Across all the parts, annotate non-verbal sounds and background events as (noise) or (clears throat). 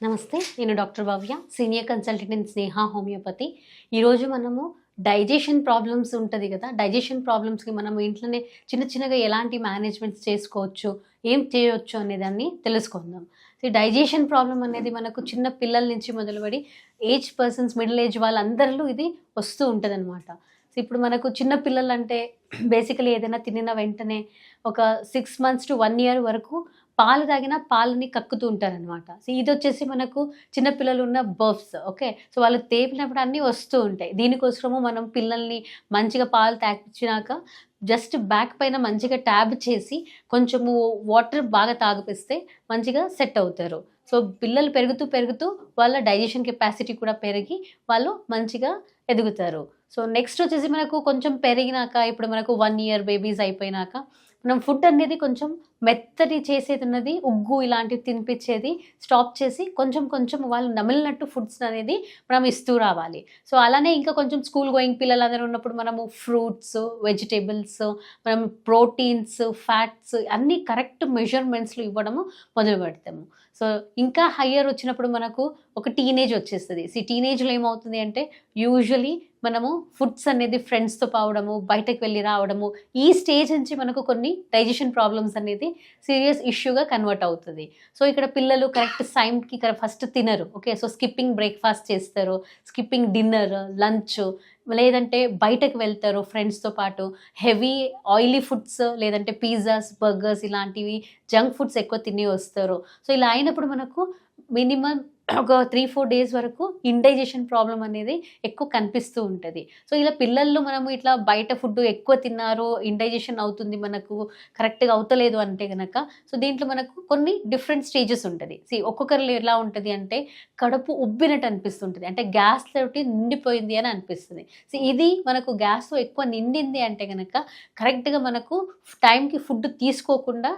నమస్తే నేను doctor Bhavya senior consultant in Sneha homeopathy. ఈరోజు మనము డైజెషన్ ప్రాబ్లమ్స్ ఉంటుంది కదా డైజెషన్ ప్రాబ్లమ్స్కి మనం ఇంట్లోనే చిన్న చిన్నగా ఎలాంటి మేనేజ్మెంట్స్ చేసుకోవచ్చు ఏం చేయవచ్చు అనేదాన్ని తెలుసుకుందాం. ఈ డైజెషన్ ప్రాబ్లం అనేది మనకు చిన్న పిల్లల నుంచి మొదలుపడి ఏజ్ పర్సన్స్ మిడిల్ ఏజ్ వాళ్ళందరిలో ఇది వస్తూ ఉంటుంది అనమాట సో ఇప్పుడు మనకు చిన్న పిల్లలు అంటే బేసికలీ ఏదైనా తినిన వెంటనే ఒక six months to one year వరకు పాలు తాగినా పాలని కక్కుతూ ఉంటారనమాట సో ఇది వచ్చేసి మనకు చిన్నపిల్లలు ఉన్న బర్ఫ్స్ ఓకే? సో వాళ్ళు తేపినప్పుడు అన్నీ వస్తూ ఉంటాయి. దీనికోసము మనం పిల్లల్ని మంచిగా పాలు తాగించినాక జస్ట్ బ్యాక్ పైన మంచిగా ట్యాబ్ చేసి కొంచెము వాటర్ బాగా తాగిపిస్తే మంచిగా సెట్ అవుతారు. సో పిల్లలు పెరుగుతూ పెరుగుతూ వాళ్ళ డైజెషన్ కెపాసిటీ కూడా పెరిగి వాళ్ళు మంచిగా ఎదుగుతారు. సో నెక్స్ట్ వచ్చేసి మనకు కొంచెం పెరిగినాక ఇప్పుడు మనకు వన్ ఇయర్ బేబీస్ అయిపోయినాక మనం ఫుడ్ అనేది కొంచెం మెత్తటి చేసేది ఉన్నది ఉగ్గు ఇలాంటివి తినిపించేది స్టాప్ చేసి కొంచెం కొంచెం వాళ్ళు నమిలినట్టు ఫుడ్స్ అనేది మనం ఇస్తూ రావాలి. సో అలానే ఇంకా కొంచెం స్కూల్ గోయింగ్ పిల్లలందరూ ఉన్నప్పుడు మనము ఫ్రూట్స్ వెజిటేబుల్స్ మనం ప్రోటీన్స్ ఫ్యాట్స్ అన్నీ కరెక్ట్ మెజర్మెంట్స్లు ఇవ్వడము మొదలు పెడతాము. సో ఇంకా హయ్యర్ వచ్చినప్పుడు మనకు ఒక టీనేజ్ వచ్చేస్తుంది. ఈ టీనేజ్లో ఏమవుతుంది అంటే యూజువలీ మనము ఫుడ్స్ అనేది ఫ్రెండ్స్తో పావడము బయటకు వెళ్ళి రావడము ఈ స్టేజ్ నుంచి మనకు కొన్ని డైజెషన్ ప్రాబ్లమ్స్ అనేది సీరియస్ ఇష్యూగా కన్వర్ట్ అవుతుంది. సో ఇక్కడ పిల్లలు కరెక్ట్ టైంకి ఫస్ట్ తినరు. ఓకే సో స్కిప్పింగ్ బ్రేక్ఫాస్ట్ చేస్తారు స్కిప్పింగ్ డిన్నర్ లంచ్ లేదంటే బయటకు వెళ్తారు ఫ్రెండ్స్తో పాటు. హెవీ ఆయిలీ ఫుడ్స్ లేదంటే పిజ్జాస్ బర్గర్స్ ఇలాంటివి జంక్ ఫుడ్స్ ఎక్కువ తిని వస్తారు. సో ఇలా అయినప్పుడు మనకు మినిమం ఒక త్రీ ఫోర్ డేస్ వరకు ఇండైజెషన్ ప్రాబ్లం అనేది ఎక్కువ కనిపిస్తూ ఉంటుంది. సో ఇలా పిల్లల్లో మనము ఇట్లా బయట ఫుడ్ ఎక్కువ తిన్నారు ఇండైజెషన్ అవుతుంది మనకు కరెక్ట్గా అవుతలేదు అంటే కనుక సో దీంట్లో మనకు కొన్ని డిఫరెంట్ స్టేజెస్ ఉంటుంది. సి ఒక్కొక్కరిలో ఎలా ఉంటుంది అంటే కడుపు ఉబ్బినట్టు అనిపిస్తుంటుంది. అంటే గ్యాస్ తోటి నిండిపోయింది అని అనిపిస్తుంది. సో ఇది మనకు గ్యాస్ ఎక్కువ నిండింది అంటే కనుక కరెక్ట్గా మనకు టైంకి ఫుడ్ తీసుకోకుండా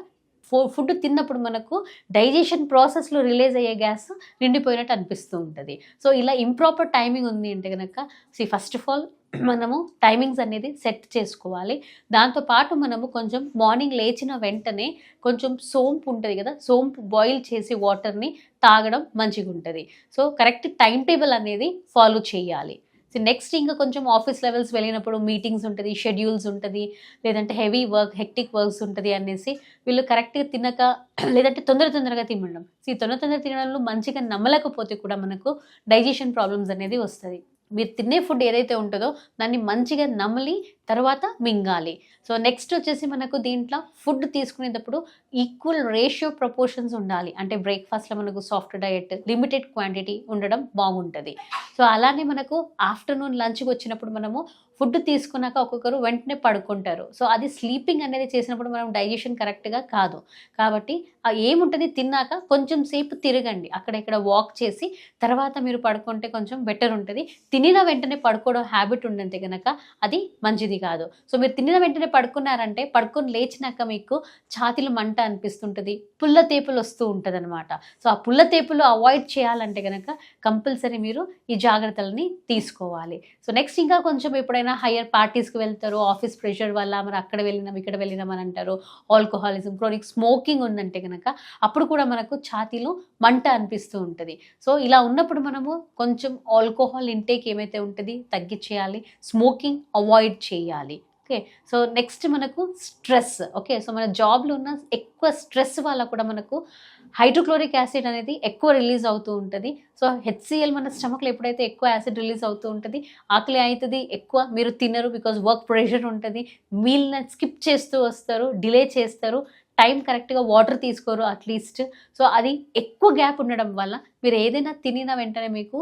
ఫుడ్ తిన్నప్పుడు మనకు డైజెషన్ ప్రాసెస్లో రిలీజ్ అయ్యే గ్యాస్ నిండిపోయినట్టు అనిపిస్తూ ఉంటుంది. సో ఇలా ఇంప్రాపర్ టైమింగ్ ఉంది అంటే కనుక సి ఫస్ట్ ఆఫ్ ఆల్ మనము టైమింగ్స్ అనేది సెట్ చేసుకోవాలి. దాంతోపాటు మనము కొంచెం మార్నింగ్ లేచిన వెంటనే కొంచెం సోంపు ఉంటుంది కదా సోంపు బాయిల్ చేసి వాటర్ని తాగడం మంచిగా ఉంటుంది సో కరెక్ట్ టైం టేబుల్ అనేది ఫాలో చేయాలి. సో నెక్స్ట్ ఇంకా కొంచెం ఆఫీస్ లెవెల్స్ వెళ్ళినప్పుడు మీటింగ్స్ ఉంటుంది షెడ్యూల్స్ ఉంటుంది లేదంటే హెవీ వర్క్ హెక్టిక్ వర్క్స్ ఉంటుంది అనేసి వీళ్ళు కరెక్ట్గా తినక (clears throat) లేదంటే తొందర తొందరగా తినడం. సో ఈ తొందర తొందర తినడంలో మంచిగా నమ్మలేకపోతే కూడా మనకు డైజెషన్ ప్రాబ్లమ్స్ అనేది వస్తుంది. మీరు తినే ఫుడ్ ఏదైతే ఉంటుందో దాన్ని మంచిగా నమలి తర్వాత మింగాలి. సో నెక్స్ట్ వచ్చేసి మనకు దీంట్లో ఫుడ్ తీసుకునేటప్పుడు ఈక్వల్ రేషియో ప్రపోర్షన్స్ ఉండాలి. అంటే బ్రేక్ఫాస్ట్లో మనకు సాఫ్ట్ డయట్ లిమిటెడ్ క్వాంటిటీ ఉండడం బాగుంటుంది. సో అలానే మనకు ఆఫ్టర్నూన్ లంచ్కి వచ్చినప్పుడు మనము ఫుడ్ తీసుకున్నాక ఒక్కొక్కరు వెంటనే పడుకుంటారు. సో అది స్లీపింగ్ అనేది చేసినప్పుడు మనం డైజెషన్ కరెక్ట్గా కాదు. కాబట్టి ఏముంటుంది తిన్నాక కొంచెం సేపు తిరగండి. అక్కడ ఇక్కడ వాక్ చేసి తర్వాత మీరు పడుకుంటే కొంచెం బెటర్ ఉంటుంది. తినిన వెంటనే పడుకోవడం హ్యాబిట్ ఉండంటే కనుక అది మంచిది కాదు. సో మీరు తినిన వెంటనే పడుకున్నారంటే పడుకొని లేచినాక మీకు ఛాతీలు మంట అనిపిస్తుంటుంది పుల్ల తేపులు వస్తూ ఉంటుంది అనమాట సో ఆ పుల్ల తేపులు అవాయిడ్ చేయాలంటే కనుక కంపల్సరీ మీరు ఈ జాగ్రత్తలని తీసుకోవాలి. సో నెక్స్ట్ ఇంకా కొంచెం ఎప్పుడైనా హయ్యర్ పార్టీస్కి వెళ్తారు ఆఫీస్ ప్రెషర్ వల్ల మరి అక్కడ వెళ్ళినాం ఇక్కడ వెళ్ళినాం అని అంటారు ఆల్కహాలిజం క్రోనిక్ స్మోకింగ్ ఉందంటే కనుక అప్పుడు కూడా మనకు ఛాతీలు మంట అనిపిస్తూ ఉంటుంది. సో ఇలా ఉన్నప్పుడు మనము కొంచెం ఆల్కహాల్ ఇంటేక్ ఏమైతే ఉంటుంది తగ్గించేయాలి స్మోకింగ్ అవాయిడ్ చేయాలి. ఓకే సో నెక్స్ట్ మనకు స్ట్రెస్ ఓకే సో మన జాబ్లో ఉన్న ఎక్కువ స్ట్రెస్ వల్ల కూడా మనకు హైడ్రోక్లోరిక్ యాసిడ్ అనేది ఎక్కువ రిలీజ్ అవుతూ ఉంటుంది. సో హెచ్సిఎల్ మన స్టమక్లో ఎప్పుడైతే ఎక్కువ యాసిడ్ రిలీజ్ అవుతూ ఉంటుంది ఆకలి అవుతుంది ఎక్కువ మీరు తినరు బికాజ్ వర్క్ ప్రెషర్ ఉంటుంది మీల్ని స్కిప్ చేస్తూ వస్తారు డిలే చేస్తారు టైం కరెక్ట్గా వాటర్ తీసుకోరు అట్లీస్ట్ సో అది ఎక్కువ గ్యాప్ ఉండడం వల్ల మీరు ఏదైనా తినిన వెంటనే మీకు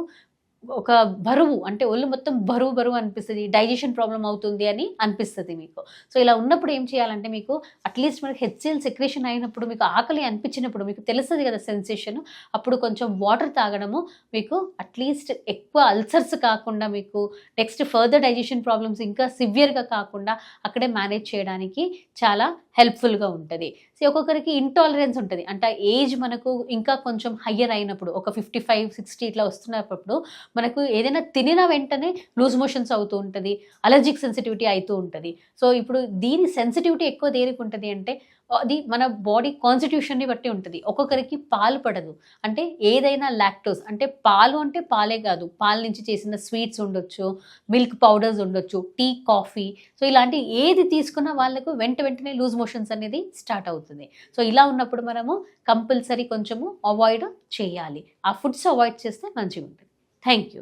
ఒక బరువు అంటే ఒళ్ళు మొత్తం బరువు బరువు అనిపిస్తుంది డైజెషన్ ప్రాబ్లం అవుతుంది అని అనిపిస్తుంది మీకు. సో ఇలా ఉన్నప్పుడు ఏం చేయాలంటే మీకు అట్లీస్ట్ మనకి హెచ్సిఎల్ సెక్రేషన్ అయినప్పుడు మీకు ఆకలి అనిపించినప్పుడు మీకు తెలుస్తుంది కదా సెన్సేషన్ అప్పుడు కొంచెం వాటర్ తాగడము మీకు అట్లీస్ట్ ఎక్కువ అల్సర్స్ కాకుండా మీకు నెక్స్ట్ ఫర్దర్ డైజెషన్ ప్రాబ్లమ్స్ ఇంకా సివియర్గా కాకుండా అక్కడే మేనేజ్ చేయడానికి చాలా హెల్ప్ఫుల్గా ఉంటుంది. సో ఒక్కొక్కరికి ఇంటాలరెన్స్ ఉంటుంది. అంటే ఏజ్ మనకు ఇంకా కొంచెం హయ్యర్ అయినప్పుడు ఒక ఫిఫ్టీ ఫైవ్ సిక్స్టీ ఇట్లా వస్తున్నప్పుడు మనకు ఏదైనా తినిన వెంటనే లూజ్ మోషన్స్ అవుతూ ఉంటుంది అలర్జిక్ సెన్సిటివిటీ అవుతూ ఉంటుంది. సో ఇప్పుడు దీని సెన్సిటివిటీ ఎక్కువ దేనికి ఉంటుంది అంటే అది మన బాడీ కాన్స్టిట్యూషన్ని బట్టి ఉంటుంది. ఒక్కొక్కరికి పాలు పడదు. అంటే ఏదైనా లాక్టోస్ అంటే పాలు అంటే పాలే కాదు. పాల నుంచి చేసిన స్వీట్స్ ఉండొచ్చు మిల్క్ పౌడర్స్ ఉండొచ్చు టీ కాఫీ సో ఇలాంటి ఏది తీసుకున్న వాళ్ళకు వెంట వెంటనే లూజ్ మోషన్స్ అనేది స్టార్ట్ అవుతుంది. సో ఇలా ఉన్నప్పుడు మనము కంపల్సరీ కొంచెము అవాయిడ్ చేయాలి. ఆ ఫుడ్స్ అవాయిడ్ చేస్తే మంచిగా ఉంటుంది థ్యాంక్ యూ